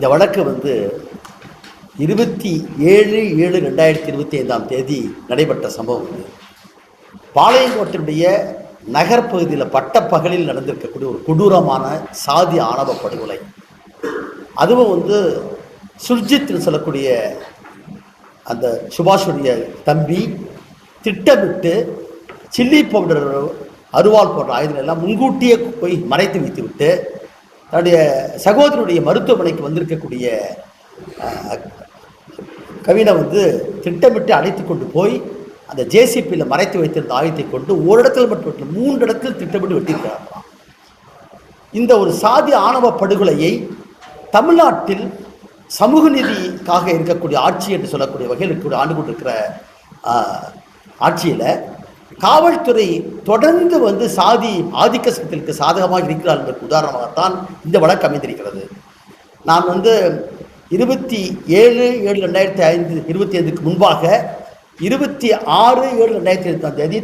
இந்த வழக்கு வந்து இருபத்தி ஏழு ஏழு ரெண்டாயிரத்தி இருபத்தி ஐந்தாம் தேதி நடைபெற்ற சம்பவம் இது. பாளையங்கோட்டினுடைய நகர்ப்பகுதியில் பட்டப்பகலில் நடந்திருக்கக்கூடிய ஒரு கொடூரமான சாதி ஆணவ படுகொலை. அதுவும் வந்து சுர்ஜித்னு சொல்லக்கூடிய அந்த சுபாஷுடைய தம்பி திட்டமிட்டு சில்லி பவுடர் அருவாள் போன்ற ஆயுதங்கள் எல்லாம் முன்கூட்டியே போய் மறைத்து வைத்து விட்டு தன்னுடைய சகோதரனுடைய மருத்துவமனைக்கு வந்திருக்கக்கூடிய கவினை வந்து திட்டமிட்டு அழைத்து கொண்டு போய் அந்த ஜேசிபியில் மறைத்து வைத்திருந்த ஆயுதத்தை கொண்டு ஓரிடத்தில் மட்டும் இல்லை, மூன்று இடத்தில் திட்டமிட்டு வெட்டியிருக்கிறார். இந்த ஒரு சாதி ஆணவ படுகொலையை தமிழ்நாட்டில் சமூக நீதிக்காக இருக்கக்கூடிய ஆட்சி என்று சொல்லக்கூடிய வகையில் இருக்கக்கூடிய ஆண்டு கொண்டிருக்கிற ஆட்சியில் காவல்துறை தொடர்ந்து வந்து சாதி ஆதிக்க சக்திகளுக்கு சாதகமாக இருக்கிறார் என்பதற்கு உதாரணமாகத்தான் இந்த வழக்கு அமைந்திருக்கிறது. நான் வந்து இருபத்தி ஏழு ஏழு ரெண்டாயிரத்தி ஐந்து இருபத்தி ஐந்துக்கு முன்பாக இருபத்தி ஆறு ஏழு ரெண்டாயிரத்தி இருபத்தாம் தேதி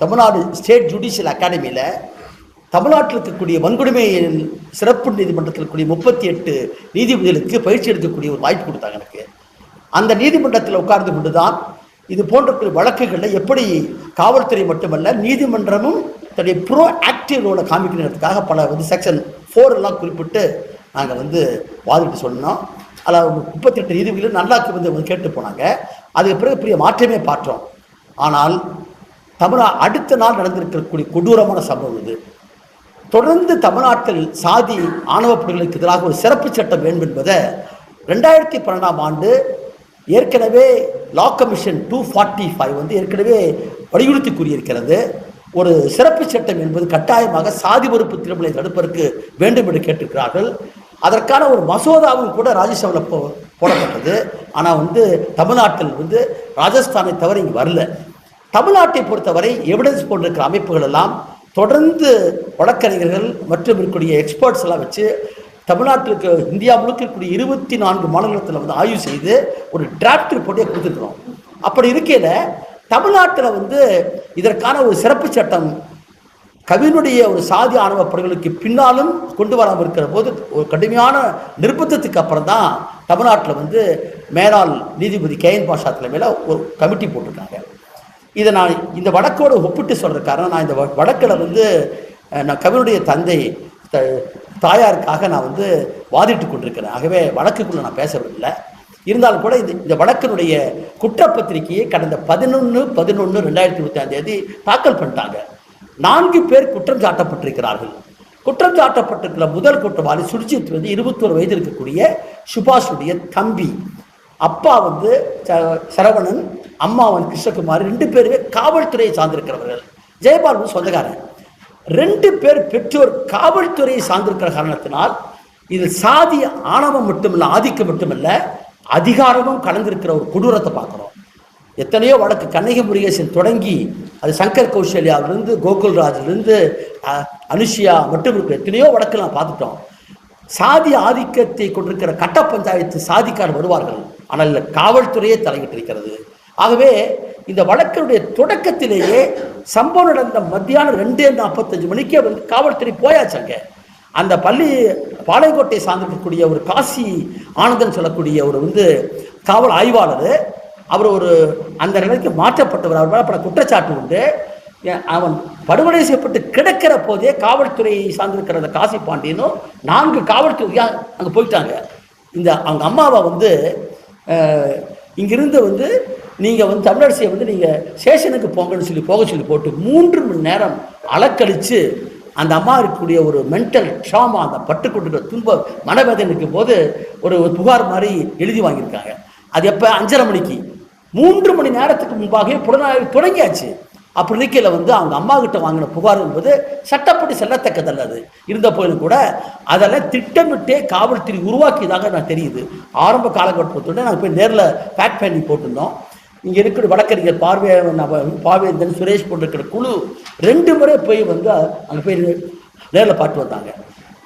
தமிழ்நாடு ஸ்டேட் ஜுடிஷியல் அகாடமியில் தமிழ்நாட்டில் இருக்கக்கூடிய வன்கொடுமை சிறப்பு நீதிமன்றத்தில் இருக்கக்கூடிய முப்பத்தி எட்டு நீதிபதிகளுக்கு பயிற்சி எடுக்கக்கூடிய ஒரு வாய்ப்பு கொடுத்தாங்க எனக்கு. அந்த நீதிமன்றத்தில் உட்கார்ந்து கொண்டு தான் இது போன்ற வழக்குகளில் எப்படி காவல்துறை மட்டுமல்ல நீதிமன்றமும் தன்னுடைய ப்ரோ ஆக்டிவ் ரோலை காமிக்கணுன்றதுக்காக பல வந்து செக்ஷன் ஃபோர் எல்லாம் குறிப்பிட்டு நாங்கள் வந்து வாதிட்டு சொன்னோம். அதில் முப்பத்தெட்டு நீதிபதிகளும் நல்லாக்கு வந்து வந்து கேட்டு போனாங்க. அதுக்கு பிறகு பெரிய மாற்றமே பார்த்தோம். ஆனால் தமிழா அடுத்த நாள் நடந்திருக்கக்கூடிய கொடூரமான சம்பவம் இது. தொடர்ந்து தமிழ்நாட்டில் சாதி ஆணவ படுகொலைக்கு எதிராக ஒரு சிறப்பு சட்டம் வேண்டும் என்பதை ரெண்டாயிரத்தி பன்னெண்டாம் ஆண்டு ஏற்கனவே law commission two forty five வந்து ஏற்கனவே வலியுறுத்தி கூறியிருக்கிறது. ஒரு சிறப்பு சட்டம் என்பது கட்டாயமாக சாதி மறுப்பு திருமலை தடுப்பதற்கு வேண்டும் என்று கேட்டிருக்கிறார்கள். அதற்கான ஒரு மசோதாவும் கூட ராஜ்யசபாவில் போ போடப்பட்டது. ஆனால் வந்து தமிழ்நாட்டில் வந்து ராஜஸ்தானை தவிர இங்கே வரல. தமிழ்நாட்டை பொறுத்தவரை எவிடன்ஸ் போன்றிருக்கிற அமைப்புகள் எல்லாம் தொடர்ந்து வழக்கறிஞர்கள் மற்றும் இருக்கக்கூடிய எக்ஸ்பர்ட்ஸ் எல்லாம் வச்சு தமிழ்நாட்டிற்கு இந்தியா முழுக்க இருக்கக்கூடிய இருபத்தி நான்கு மாநிலத்தில் வந்து ஆய்வு செய்து ஒரு டிராப்ட் ரிப்போர்ட்டே கொடுத்துருக்குறோம். அப்படி இருக்கையில் தமிழ்நாட்டில் வந்து இதற்கான ஒரு சிறப்பு சட்டம் கவினுடைய ஒரு சாதி ஆணவ படுகொலைக்கு பின்னாலும் கொண்டு வராமல் இருக்கிற போது ஒரு கடுமையான நிர்பந்தத்துக்கு அப்புறம் தான் தமிழ்நாட்டில் வந்து மேலாள் நீதிபதி கே என் பாஷா தலைமையில் ஒரு கமிட்டி போட்டிருக்காங்க. இதை நான் இந்த வழக்கோடு ஒப்பிட்டு சொல்கிற காரணம் நான் இந்த வ- வழக்கில் வந்து நான் கவினுடைய தந்தை தாயாருக்காக நான் வந்து வாதிட்டு கொண்டிருக்கிறேன். ஆகவே வழக்குக்குள்ளே நான் பேச விடல இருந்தாலும் கூட இது இந்த வழக்கினுடைய குற்றப்பத்திரிகையை கடந்த பதினொன்று பதினொன்று ரெண்டாயிரத்தி இருபத்தாந்தேதி தேதி தாக்கல் பண்ணிட்டாங்க. நான்கு பேர் குற்றம் சாட்டப்பட்டிருக்கிறார்கள். குற்றம் சாட்டப்பட்டிருக்கிற முதல் குற்றவாளி சுர்ஜித் வந்து இருபத்தோரு வயது இருக்கக்கூடிய சுபாஷுடைய தம்பி. அப்பா வந்து ச- சரவணன் அம்மா வந்து கிருஷ்ணகுமார் ரெண்டு பேருமே காவல்துறையை சார்ந்திருக்கிறவர்கள். ஜெயபால் வந்து சொந்தக்காரன் ரெண்டு பேர் பெற்றோர் காவல்துறையை சார்ந்திருக்கிற காரணத்தினால் இது சாதி ஆணவம் மட்டுமல்ல ஆதிக்கம் மட்டுமல்ல அதிகாரமும் கலந்திருக்கிற ஒரு கொடூரத்தை பார்க்குறோம். எத்தனையோ வழக்கு கண்ணகி முருகேசன் தொடங்கி அது சங்கர் கௌசல்யாவிலிருந்து கோகுல்ராஜிலிருந்து அனுஷியா மட்டும் இருக்கிற எத்தனையோ வழக்கு நான் பார்த்துட்டோம். சாதி ஆதிக்கத்தை கொண்டிருக்கிற கட்ட பஞ்சாயத்து சாதிக்கார் வருவார்கள். ஆனால் காவல்துறையே தலையிட்டிருக்கிறது. ஆகவே இந்த வழக்கினுடைய தொடக்கத்திலேயே சம்பவம் நடந்த மத்தியானம் ரெண்டே நாற்பத்தஞ்சு மணிக்கே வந்து காவல்துறை போயாச்சாங்க அந்த பள்ளி பாளையங்கோட்டை சார்ந்திருக்கக்கூடிய ஒரு காசி ஆனந்தன் சொல்லக்கூடிய ஒரு வந்து காவல் ஆய்வாளர் அவர் ஒரு அந்த நிலைக்கு மாற்றப்பட்டவர். அவர் மேலே பல குற்றச்சாட்டு உண்டு. அவன் படுகொலை செய்யப்பட்டு கிடக்கிற போதே காவல்துறையை சார்ந்திருக்கிற அந்த காசி பாண்டியனும் நான்கு காவல்துறை அங்கே போயிட்டாங்க. இந்த அவங்க அம்மாவை வந்து இங்கிருந்து வந்து நீங்கள் வந்து தமிழரசியை வந்து நீங்கள் சேஷனுக்கு போங்கன்னு சொல்லி போக சொல்லி போட்டு மூன்று மணி நேரம் அலக்கழித்து அந்த அம்மா இருக்கக்கூடிய ஒரு மென்டல் ட்ராமா அந்த பட்டு கொண்டிருக்கிற துன்ப மனவேதனை இருக்கும் போது ஒரு புகார் மாதிரி எழுதி வாங்கியிருக்காங்க. அது எப்போ? அஞ்சரை மணிக்கு. மூன்று மணி நேரத்துக்கு முன்பாகவே புலனாய்வு தொடங்கியாச்சு. அப்படி நிற்கையில் வந்து அவங்க அம்மா கிட்ட வாங்கின புகார் என்பது சட்டப்படி செல்லத்தக்கதல்ல அது. இருந்த போயிலும் கூட அதெல்லாம் திட்டமிட்டே காவல்துறை உருவாக்கியதாக நான் தெரியுது. ஆரம்ப காலகட்டத்தோட நாங்கள் போய் நேரில் பேக் பண்ணி போட்டிருந்தோம். இங்கே இருக்கிற வழக்கறிஞர் பார்வைய பார்வையந்தன் சுரேஷ் போட்டிருக்கிற குழு ரெண்டு முறை போய் வந்து அங்கே போய் நேரில் பார்த்து வந்தாங்க.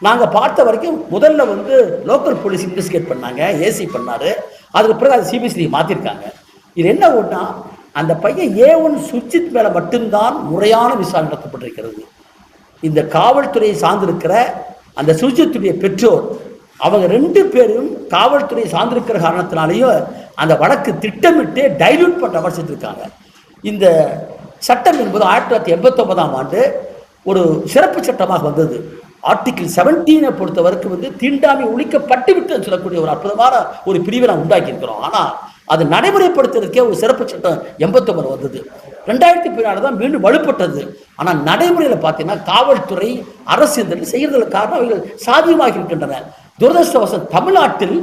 நாங்கள் பார்த்த வரைக்கும் முதல்ல வந்து லோக்கல் போலீஸ் இன்வெஸ்டிகேட் பண்ணாங்க ஏசி பண்ணார். அதுக்கு பிறகு அது சிபிசிஐ மாற்றிருக்காங்க இது என்ன ஒன்றா அந்த பையன் ஏ ஒன் சுர்ஜித் மேலே மட்டும்தான் முறையான விசாரணை நடத்தப்பட்டிருக்கிறது. இந்த காவல்துறையை சார்ந்திருக்கிற அந்த சுர்ஜித்துடைய பெற்றோர் அவங்க ரெண்டு பேரும் காவல்துறை சார்ந்திருக்கிற காரணத்தினாலேயும் அந்த வழக்கு திட்டமிட்டு டைல்யூட் பண்ணுற மாதிரி செஞ்சுருக்காங்க இந்த சட்டம் என்பது ஆயிரத்தி தொள்ளாயிரத்தி எண்பத்தொன்பதாம் ஆண்டு ஒரு சிறப்பு சட்டமாக வந்தது. ஆர்டிகிள் செவன்டீனை பொறுத்த வரைக்கும் வந்து தீண்டாமை ஒழிக்கப்பட்டு விட்டு சொல்லக்கூடிய ஒரு அற்புதமான ஒரு பிரிவை நாம் உண்டாக்கியிருக்கிறோம். ஆனால் அது நடைமுறைப்படுத்துறதுக்கே ஒரு சிறப்பு சட்டம் எண்பத்தொம்பது வந்தது. ரெண்டாயிரத்தி பதினாலு தான் மீண்டும் வலுப்பட்டது. ஆனால் நடைமுறையில் பார்த்தீங்கன்னா காவல்துறை அரசு இந்த செய்கிறதுல காரணம் அவைகள் சாதியமாக இருக்கின்றன துரதிருஷ்டவசம் தமிழ்நாட்டில்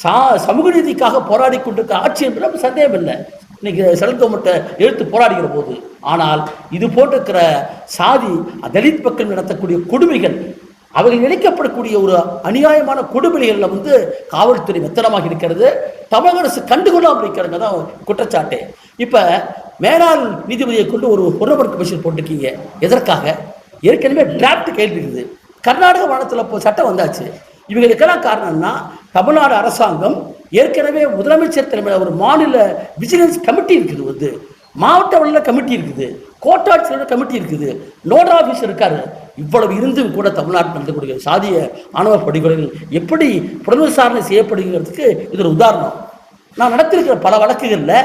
சா சமூக நீதிக்காக போராடி கொண்டிருக்க ஆட்சி என்பது நமக்கு சந்தேகம் இல்லை இன்னைக்கு செல்கவர்மெண்ட்டை எழுத்து போராடுகிற போது. ஆனால் இது போட்டிருக்கிற சாதி தலித் பக்கம் நடத்தக்கூடிய கொடுமைகள் அவர்கள் நினைக்கப்படக்கூடிய ஒரு அநியாயமான கொடுமைகளில் வந்து காவல்துறை மெத்தனமாக இருக்கிறது. தமிழக அரசு கண்டுகொள்ளாமல் இருக்கிறவங்க தான் குற்றச்சாட்டு. இப்போ மேலாள் நீதிபதியை கொண்டு ஒரு உறவர் கமிஷன் போட்டிருக்கீங்க. எதற்காக? ஏற்கனவே டிராப்ட் கேள்வி இருக்குது. கர்நாடக மாநிலத்தில் இப்போ சட்டம் வந்தாச்சு. இவங்களுக்கெல்லாம் காரணம்னா தமிழ்நாடு அரசாங்கம் ஏற்கனவே முதலமைச்சர் தலைமையில் ஒரு மாநில விஜிலன்ஸ் கமிட்டி இருக்குது வந்து. மாவட்ட அளவில் கமிட்டி இருக்குது. கோட்டாட்சியில் கமிட்டி இருக்குது. நோடல் ஆஃபீஸர் இருக்காரு. இவ்வளவு இருந்தும் கூட தமிழ்நாட்டில் நடத்தக்கூடிய சாதிய ஆணவ படுகொலைகள் எப்படி புனர்விசாரணை செய்யப்படுகிறதுக்கு இது ஒரு உதாரணம். நான் நடத்திருக்கிற பல வழக்குகளில்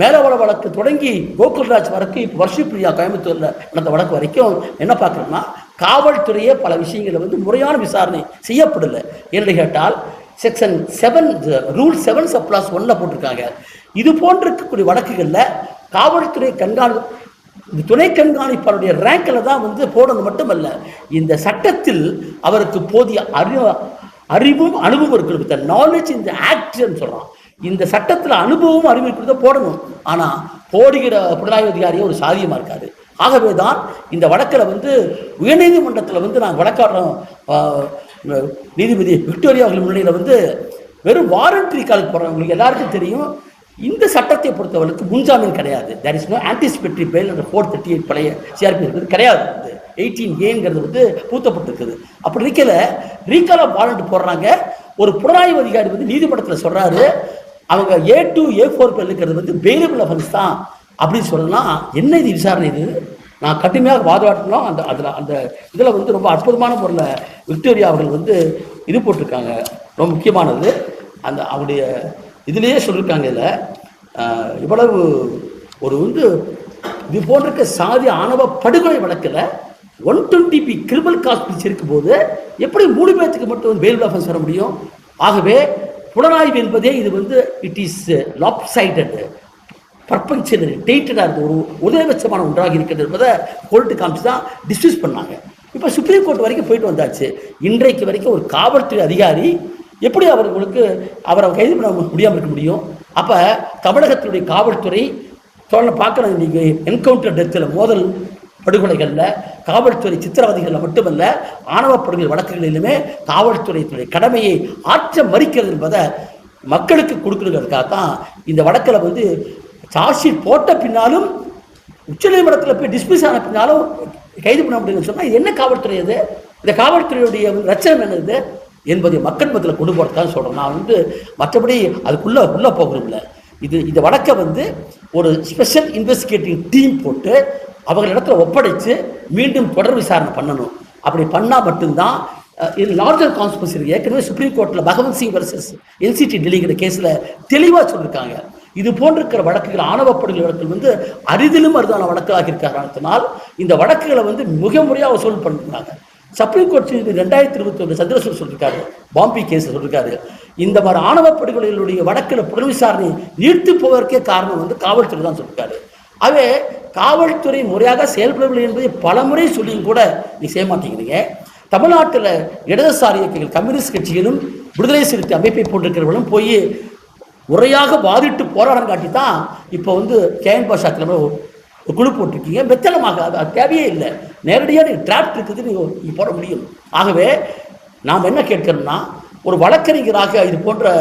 மேலவள வழக்கு தொடங்கி கோகுல்ராஜ் வரைக்கும் இப்போ வர்ஷிப்ரியா கோயம்புத்தூரில் நடந்த வழக்கு வரைக்கும் என்ன பார்க்குறோம்னா காவல்துறையே பல விஷயங்களை வந்து முறையான விசாரணை செய்யப்படலை. என்று கேட்டால் section seven rule seven subclause ஒன்ல போட்டிருக்காங்க. இது போன்ற இருக்கக்கூடிய வழக்குகளில் காவல்துறை கண்காணி இந்த துணை கண்காணிப்பாளருடைய ரேங்கில் தான் வந்து போடணும் மட்டுமல்ல இந்த சட்டத்தில் அவருக்கு போதிய அறி அறிவும் அனுபவம் இருக்கணும் இந்த நாலேஜ் இந்த ஆக்ட்னு சொல்கிறான் இந்த சட்டத்தில் அனுபவம் அறிவு இருக்கிறத போடணும். ஆனால் போடுகிற புலனாய்வு அதிகாரியே ஒரு சாதியமாக இருக்காரு. ஆகவே தான் இந்த வழக்கில் வந்து உயர்நீதிமன்றத்தில் வந்து நாங்கள் வழக்காடுறோம். நீதிபதி விக்டோரியா அவர்கள் முன்னிலையில் வந்து வெறும் வாரண்ட்ரி காலுக்கு போகிறவங்களுக்கு எல்லாருக்கும் தெரியும். இந்த சட்டத்தை பொறுத்தவரைக்கும் முன்ஜாமீன் கிடையாது. There is no anticipatory bail என்ற ஃபோர் தேர்ட்டி எயிட் பழைய சிஆர்பி இருக்குது. கிடையாது வந்து எயிட்டீன் ஏங்கிறது வந்து பூத்தப்பட்டிருக்குது. அப்படி இருக்கல ரீகால் ஆஃப் வாரண்ட் போடுறாங்க. ஒரு புலனாய்வு அதிகாரி வந்து நீதிமன்றத்தில் சொல்கிறாரு அவங்க ஏ டூ ஏ ஃபோர் இருக்கிறது வந்து பெயிலபிள் அஃபன்ஸ் தான். அப்படின்னு சொல்லலாம் என்ன இது விசாரணை இது? நான் கடுமையாக வாதாட்டினோம் அந்த அதில் அந்த இதில் வந்து ரொம்ப அற்புதமான பொருளை விக்டோரியா அவர்கள் வந்து இது போட்டிருக்காங்க. ரொம்ப முக்கியமானது. அந்த அவருடைய இதுலேயே சொல்லியிருக்காங்க இதில். இவ்வளவு ஒரு வந்து இது போன்ற சாதி ஆணவ படுகொலை வழக்கில் one twenty B criminal caste இருக்கும்போது எப்படி மூணு பேர்த்துக்கு மட்டும் வந்து பெயில் ஆஃபன்ஸ் வர முடியும்? ஆகவே புலனாய்வு என்பதே இது வந்து it is lopsided perfunctory டேட்டடாக இருந்த ஒரு உதயபட்சமான ஒன்றாக இருக்கிறது என்பதை கோர்ட்டு காமிச்சு தான் டிஸ்மிஸ் பண்ணாங்க. இப்போ சுப்ரீம் கோர்ட் வரைக்கும் போயிட்டு வந்தாச்சு. இன்றைக்கு வரைக்கும் ஒரு காவல்துறை அதிகாரி எப்படி அவர்களுக்கு அவரை கைது பண்ண முடியாமல் இருக்க முடியும்? அப்போ தமிழகத்தினுடைய காவல்துறை தொடர்ந்து பார்க்குறது இன்றைக்கி என்கவுண்டர் டெத்தில் மோதல் படுகொலைகளில் காவல்துறை சித்திரவதைகளில் மட்டுமல்ல ஆணவ படுகொலை வழக்குகளிலுமே காவல்துறையினுடைய கடமையை ஆற்ற மறிக்கிறது என்பதை மக்களுக்கு கொடுக்கணுங்கிறதுக்காக தான் இந்த வழக்கில் வந்து சார்ஜ் ஷீட் போட்ட பின்னாலும் உச்சநீதிமன்றத்தில் போய் டிஸ்மிஸ் ஆன பின்னாலும் கைது பண்ண முடியும்னு சொன்னால் இது என்ன காவல்துறை இது? இந்த காவல்துறையுடைய ரச்சனை என்னது என்பதை மக்கள் மத்தியில் கொண்டு போகிறதான் சொல்கிறேன் நான் வந்து மற்றபடி அதுக்குள்ளே உள்ளே போகிறோம்ல இது இந்த வழக்கை வந்து ஒரு ஸ்பெஷல் இன்வெஸ்டிகேட்டிவ் டீம் போட்டு அவங்க இடத்துல ஒப்படைச்சு மீண்டும் தொடர் விசாரணை பண்ணணும். அப்படி பண்ணால் மட்டும்தான் இது லார்ஜர் கான்ஸ்பிரசி ஏற்கனவே சுப்ரீம் கோர்ட்டில் பகவந்த் சிங் வர்சஸ் என்சிடி டெல்லிங்கிற கேஸில் தெளிவாக சொல்லியிருக்காங்க இது போன்றிருக்கிற வழக்குகள் ஆணவப்படுகிற வழக்குகள் வந்து அரிதிலும் அரிதான வழக்குகளாக இருக்கிற காரணத்தினால் இந்த வழக்குகளை வந்து மிக முறையாக வசூல் பண்ணிருக்காங்க சுப்ரீம் கோர்ட் ரெண்டாயிரத்தி இருபத்தி ஒன்று சந்திரசூர் சொல்லியிருக்காரு. பாம்பி கேஸ் சொல்லியிருக்காரு. இந்த மாதிரி ஆணவ படுகொலைகளுடைய வழக்கில் புலன் விசாரணை நீர்த்து போவதற்கே காரணம் வந்து காவல்துறை தான் சொல்லியிருக்காரு. அவே காவல்துறை முறையாக செயல்படவில்லை என்பதை பலமுறை சொல்லியும் கூட நீ செய்ய மாட்டேங்கிறீங்க. தமிழ்நாட்டில் இடதுசாரி இயக்கங்கள் கம்யூனிஸ்ட் கட்சிகளும் விடுதலை சிறுத்தை அமைப்பை போன்றிருக்கிறவர்களும் போய் உரையாக வாதிட்டு போராடம் காட்டி தான் இப்போ வந்து கேஎன் பாஷா தலைமை ஒரு குழு போட்டிருக்கீங்க. வெத்தலமாக அது தேவையே இல்லை. நேரடியாக நீ டிராப்ட் இருக்குது நீங்கள் நீங்கள் போட முடியும். ஆகவே நாம் என்ன கேட்கணும்னா ஒரு வழக்கறிஞராக இது போன்ற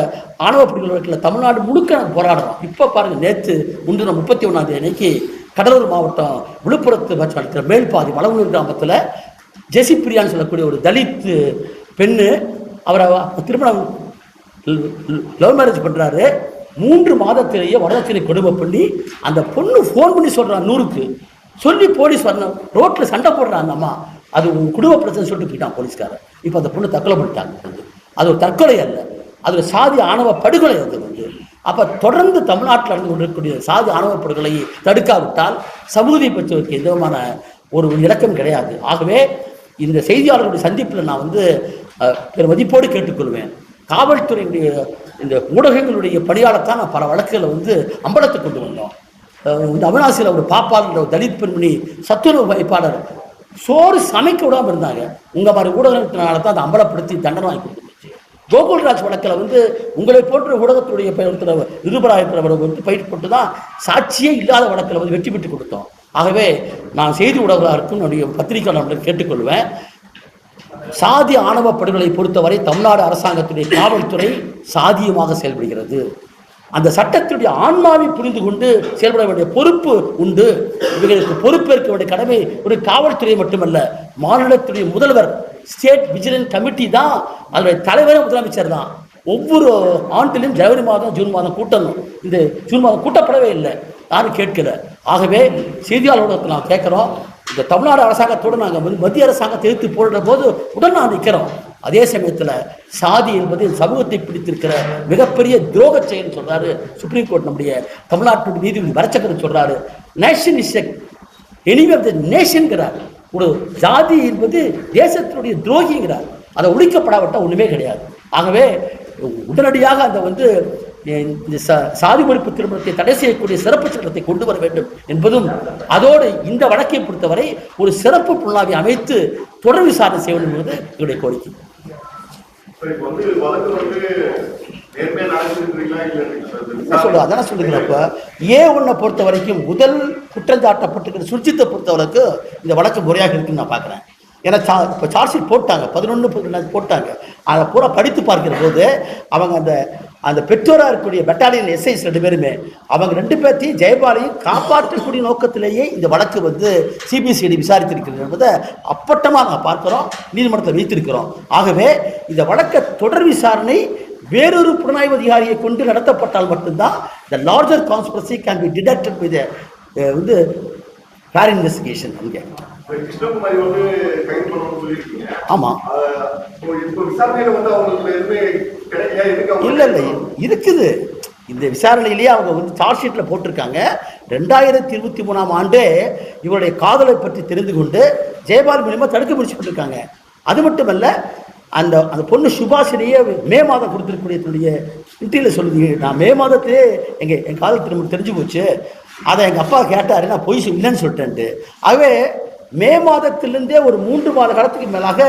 ஆணவ பிடிகள் தமிழ்நாடு முழுக்க நாங்கள் போராடுறோம். இப்போ பாருங்கள் நேற்று முந்தின முப்பத்தி ஒன்றாம் தேதி அன்னைக்கு கடலூர் மாவட்டம் விழுப்புரத்து வச்சு நடக்கிற மேல்பாதி வளவனூர் கிராமத்தில் ஜெசி பிரியான்னு சொல்லக்கூடிய ஒரு தலித் பெண்ணு அவரை திருமணம் லவ் மேரேஜ் பண்ணுறாரு மூன்று மாதத்திலேயே வரதட்சணை கொடுமை பண்ணி அந்த பொண்ணு ஃபோன் பண்ணி சொல்கிறான் நூறுக்கு. சொல்லி போலீஸ் வரணும். ரோட்டில் சண்டை போடுறான் அந்த அம்மா. அது உன் குடும்ப பிரச்சனை சொல்லிட்டு போயிட்டான் போலீஸ்காரன் இப்போ அந்த பொண்ணு தற்கொலை பண்ணிட்டாங்க வந்து. அது ஒரு தற்கொலை அல்ல. அது ஒரு சாதி ஆணவ படுகொலை அது வந்து. அப்போ தொடர்ந்து தமிழ்நாட்டில் நடந்து கொண்டிருக்கக்கூடிய சாதி ஆணவ படுகொலையை தடுக்காவிட்டால் சமூகத்தை பெற்றவருக்கு எந்த விதமான ஒரு இலக்கம் கிடையாது. ஆகவே இந்த செய்தியாளர்களுடைய சந்திப்பில் நான் வந்து அஹ், மதிப்போடு கேட்டுக்கொள்வேன். காவல்துறையுடைய இந்த ஊடகங்களுடைய பணியாளத்தான் நான் பல வழக்குகளை வந்து அம்பலத்தை கொண்டு வந்தோம். இந்த அவினாசியில் ஒரு பாப்பால் ஒரு தலித் பெண்மணி சத்துணவு வைப்பாளர் சோறு சமைக்க விடாமல் இருந்தாங்க. உங்கள் மாதிரி ஊடகத்தினால தான் அதை அம்பலப்படுத்தி தண்டனை வாங்கி கொடுத்துருச்சு. கோகுல்ராஜ் வழக்கில் வந்து உங்களை போன்ற ஊடகத்துடைய பயன்படுத்துகிற நிருபராயத்தவர் வந்து பயிர் போட்டு தான் சாட்சியே இல்லாத வழக்கில் வந்து வெற்றி பெற்று கொடுத்தோம். ஆகவே நான் செய்தி ஊடகர்களுக்கும் என்னுடைய பத்திரிகையாளர்கள் கேட்டுக்கொள்வேன். சாதி ஆணவ படுகொலை பொறுத்தவரை தமிழ்நாடு அரசாங்கத்துடைய காவல்துறை சாதியமாக செயல்படுகிறது. அந்த சட்டத்தினுடைய ஆன்மாவை புரிந்து கொண்டு செயல்பட வேண்டிய பொறுப்பு உண்டு. இவர்களுக்கு பொறுப்பேற்க வேண்டிய கடமை ஒரு காவல்துறை மட்டுமல்ல மாநிலத்துடைய முதல்வர் ஸ்டேட் விஜிலன்ஸ் கமிட்டி தான் அதனுடைய தலைவரே முதலமைச்சர் தான். ஒவ்வொரு ஆண்டிலும் ஜனவரி மாதம் ஜூன் மாதம் கூட்டணும் இந்த ஜூன் மாதம் கூட்டப்படவே இல்லை. யாரும் கேட்கல. ஆகவே செய்தியாளர்களுக்கு நான் கேட்குறோம். இந்த தமிழ்நாடு அரசாங்கத்தோடு நாங்கள் வந்து மத்திய அரசாங்கத்தை எதிர்த்து போடுற போது உடன் நான் நிற்கிறோம் அதே சமயத்தில் சாதி என்பது சமூகத்தை பிடித்திருக்கிற மிகப்பெரிய துரோக செயல் சொல்றாரு சுப்ரீம் கோர்ட் நம்முடைய தமிழ்நாட்டு நீதிபதி வரச்சக்கரம் சொல்றாரு. Nation is anyway of the நேஷன்கிறார் ஒரு ஜாதி என்பது தேசத்தினுடைய துரோகிங்கிறார். அதை ஒழிக்கப்படாவிட்டால் ஒன்றுமே கிடையாது. ஆகவே உடனடியாக அந்த வந்து இந்த சாதி மறுப்பு திருமணத்தை தடை செய்யக்கூடிய சிறப்பு சட்டத்தை கொண்டு வர வேண்டும் என்பதும் அதோடு இந்த வழக்கை பொறுத்தவரை ஒரு சிறப்பு புலனாவை அமைத்து தொடர் விசாரணை செய்ய வேண்டும் என்பது எங்களுடைய கோரிக்கை. அதான சொல்லுகிறப்ப ஏ ஒன்றை பொறுத்த வரைக்கும் முதல் குற்றஞ்சாட்டப்பட்டிருக்கிற சுர்ஜித்தை பொறுத்த வரைக்கும் இந்த வழக்கு முறையாக இருக்குன்னு நான் பார்க்குறேன் ஏன்னா சா இப்போ சார்ஜ் ஷீட் போட்டாங்க பதினொன்று போட்டாங்க. அதை பூரா படித்து பார்க்கிற போது அவங்க அந்த அந்த பெற்றோராக இருக்கக்கூடிய பெட்டாலியன் எஸ்ஐஸ் ரெண்டு பேருமே அவங்க ரெண்டு பேர்த்தையும் ஜெயபாலையும் காப்பாற்றக்கூடிய நோக்கத்திலேயே இந்த வழக்கு வந்து சிபிசிஐடி விசாரித்திருக்கிறது என்பதை அப்பட்டமாக நான் பார்க்கிறோம் நீதிமன்றத்தில் வைத்திருக்கிறோம். ஆகவே இந்த வழக்கை தொடர் விசாரணை வேறொரு புலனாய்வு அதிகாரியை கொண்டு நடத்தப்பட்டால் மட்டும்தான் larger conspiracy can be detected with a அஹ், வந்து ஃபேர் இன்வெஸ்டிகேஷன் சொல்லியிருக்கீங்க. ஆமாம் இல்லை இல்லை. இருக்குது. இந்த விசாரணையிலேயே அவங்க வந்து சார்ஜ் ஷீட்டில் போட்டிருக்காங்க. ரெண்டாயிரத்தி இருபத்தி மூணாம் ஆண்டே இவருடைய காதலை பற்றி தெரிந்து கொண்டு ஜெயபால் மூலியமாக தடுக்க முடிச்சுக்கிட்டு அது மட்டுமல்ல அந்த அந்த பொண்ணு சுபாஷினியே மே மாதம் கொடுத்துருக்கக்கூடிய தன்னுடைய இன்டர்வியூவில் சொல்லுது. நான் மே மாதத்திலே எங்கள் என் காதல் திரும்ப தெரிஞ்சு போச்சு. அதை எங்கள் அப்பா கேட்டார் நான் பொய் இல்லைன்னு சொல்லிட்டேன்ட்டு. ஆகவே மே மாதத்திலிருந்தே ஒரு மூன்று மாத காலத்துக்கு மேலாக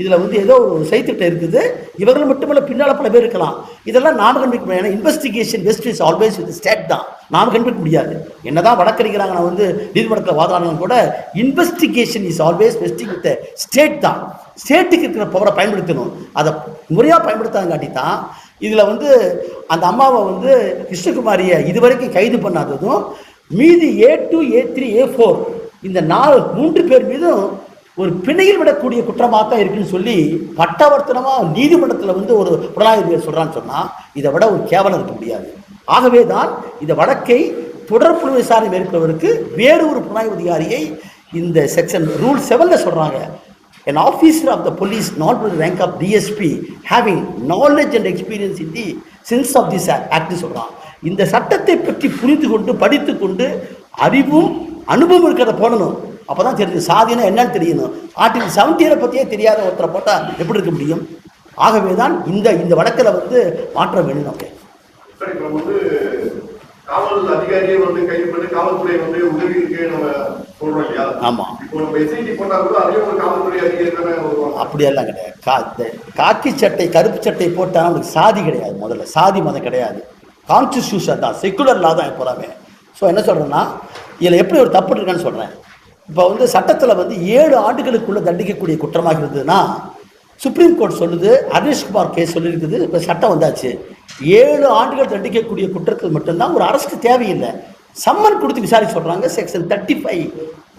இதில் வந்து ஏதோ ஒரு செய்திட்டம் இருக்குது. இவர்கள் மட்டுமல்ல பின்னால் பல பேர் இருக்கலாம். இதெல்லாம் நாம் கண்டுபிடிக்க முடியாது. ஏன்னா investigation best is always with state தான். நாம் கண்டுபிடிக்க முடியாது. என்னதான் வழக்கறிஞராங்க நான் வந்து நீதிமன்றத்தில் வாதாடுறாங்க கூட investigation is always vesting with state தான். ஸ்டேட்டுக்கு இருக்கிற பவரை பயன்படுத்தணும். அதை முறையாக பயன்படுத்தாங்காட்டி தான் இதில் வந்து அந்த அம்மாவை வந்து கிருஷ்ணகுமாரியை இதுவரைக்கும் கைது பண்ணாததும் மீதி A two A three A four இந்த நாலு மூன்று பேர் மீதும் ஒரு பிணையில் விடக்கூடிய குற்றமாக தான் இருக்குன்னு சொல்லி பட்டவர்த்தனமாக நீதிமன்றத்தில் வந்து ஒரு புலனாய்வு சொல்கிறான்னு சொன்னால் இதை விட ஒரு கேவலம் இருக்க முடியாது. ஆகவே தான் இந்த வழக்கை தொடர்பு விசாரணை மேற்கொள்வதற்கு வேறு ஒரு புலனாய்வு அதிகாரியை இந்த செக்ஷன் ரூல் செவனில் சொல்கிறாங்க an officer of the police not with the rank of DSP having knowledge and experience in the sense of this act act இந்த சட்டத்தை பற்றி புரிந்து கொண்டு படித்து கொண்டு அறிவும் அனுபவம் இருக்கிறத போடணும். அப்பதான் தெரியுது சாதினா என்னன்னு தெரியணும். ஆர்டிகல் செவன்டீனை பற்றியே தெரியாத ஒருத்தரை போட்டால் எப்படி இருக்க முடியும்? ஆகவே தான் இந்த இந்த வழக்கில் வந்து மாற்றம் வேணும். வந்து காவல் அதிகாரியை வந்து கைது பண்ணி காவல்துறை வந்து உதவி இருக்கு நம்ம சொல்றோம் இல்லையா? ஆமா. இப்போ நம்ம எஸ்ஐடி போட்டா கூட அதே ஒரு காவல்துறை அதிகாரி தானே வருவாங்க. அப்படியெல்லாம் கிடையாது. கா காக்கி சட்டை கருப்பு சட்டை போட்டால் அவனுக்கு சாதி கிடையாது முதல்ல. சாதி மதம் கிடையாது. கான்ஸ்டியூஷன் தான் செக்குலர் லா தான் எப்போறாமே ஸோ என்ன சொல்கிறேன்னா இதில் எப்படி ஒரு தப்பு இருக்கான்னு சொல்கிறேன் இப்போ வந்து சட்டத்தில் வந்து ஏழு ஆண்டுகளுக்குள்ளே தண்டிக்கக்கூடிய குற்றமாக இருந்ததுன்னா சுப்ரீம் கோர்ட் சொல்லுது ஹர்னேஷ்குமார் கேஸ் சொல்லியிருக்குது இப்போ சட்டம் வந்தாச்சு. ஏழு ஆண்டுகள் தண்டிக்கக்கூடிய குற்றத்தில் மட்டும்தான் ஒரு அரசுக்கு தேவையில்லை. சம்மன் கொடுத்து விசாரிக்க சொல்கிறாங்க section thirty five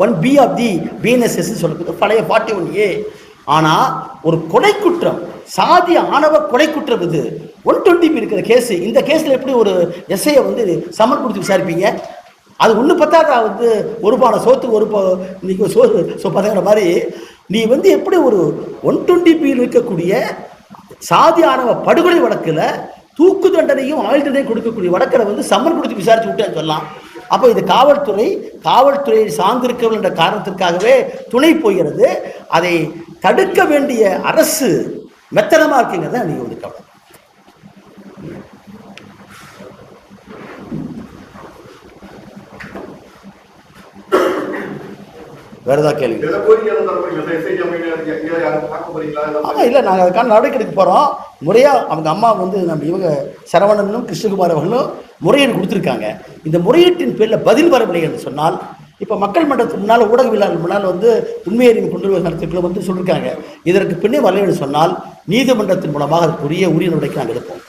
one B of the BNSS சொல்லுறது பழைய ஃபார்ட்டி ஒன் ஏ ஆனால் ஒரு கொலை குற்றம் சாதி ஆணவ கொலை குற்றம் இது. ஒன் டுவெண்ட்டி இருக்கிற கேஸ் இந்த கேஸில் எப்படி ஒரு எஸ்ஐயை வந்து சம்மன் கொடுத்து விசாரிப்பீங்க? அது ஒன்று பத்தாதா? வந்து ஒரு பானை சோத்துக்கு ஒரு பா இன்னைக்கு சோ சோறு சோ மாதிரி நீ வந்து எப்படி ஒரு ஒன் டுவெண்ட்டி பியில் இருக்கக்கூடிய சாதி ஆணவ படுகொலை வழக்கில் தூக்கு தண்டனையும் ஆயுள் தண்டனையும் கொடுக்கக்கூடிய வழக்கில் வந்து சம்மன் கொடுத்து விசாரிச்சு விட்டேன்னு சொல்லலாம். அப்போ இது காவல்துறை காவல்துறையை சார்ந்திருக்கவர்கள் என்ற காரணத்திற்காகவே துணை போகிறது. அதை தடுக்க வேண்டிய அரசு மெத்தனமா இருக்குங்கிறத நீங்கள் வந்து கவலை வேற ஏதாவது கேள்வி எதை கோரிக்கை எதுவும் தரப்படுறீங்க சார் எஸ்ஐடி அமைப்பு எங்கேயாவது யாரும் பார்க்க போறீங்களா? இல்லை ஆமாம் இல்லை நாங்கள் அதுக்கான நடவடிக்கை எடுக்க போகிறோம் முறையாக அவங்க அம்மா வந்து நம்ம இவங்க சரவணனும் கிருஷ்ணகுமார் அவர்களும் முறையீடு கொடுத்துருக்காங்க. இந்த முறையீட்டின் பேரில் பதில் வரவில்லை என்று சொன்னால் இப்போ மக்கள் மன்றத்துக்கு முன்னால் ஊடகவியலாளர் முன்னால் வந்து உண்மையறிவு கொண்டு நடத்திற்குள்ள வந்து சொல்லியிருக்காங்க இதற்கு பின்னே வரலை என்று சொன்னால் நீதிமன்றத்தின் மூலமாக அதற்குரிய உரிய நடவடிக்கை நாங்கள் எடுப்போம்.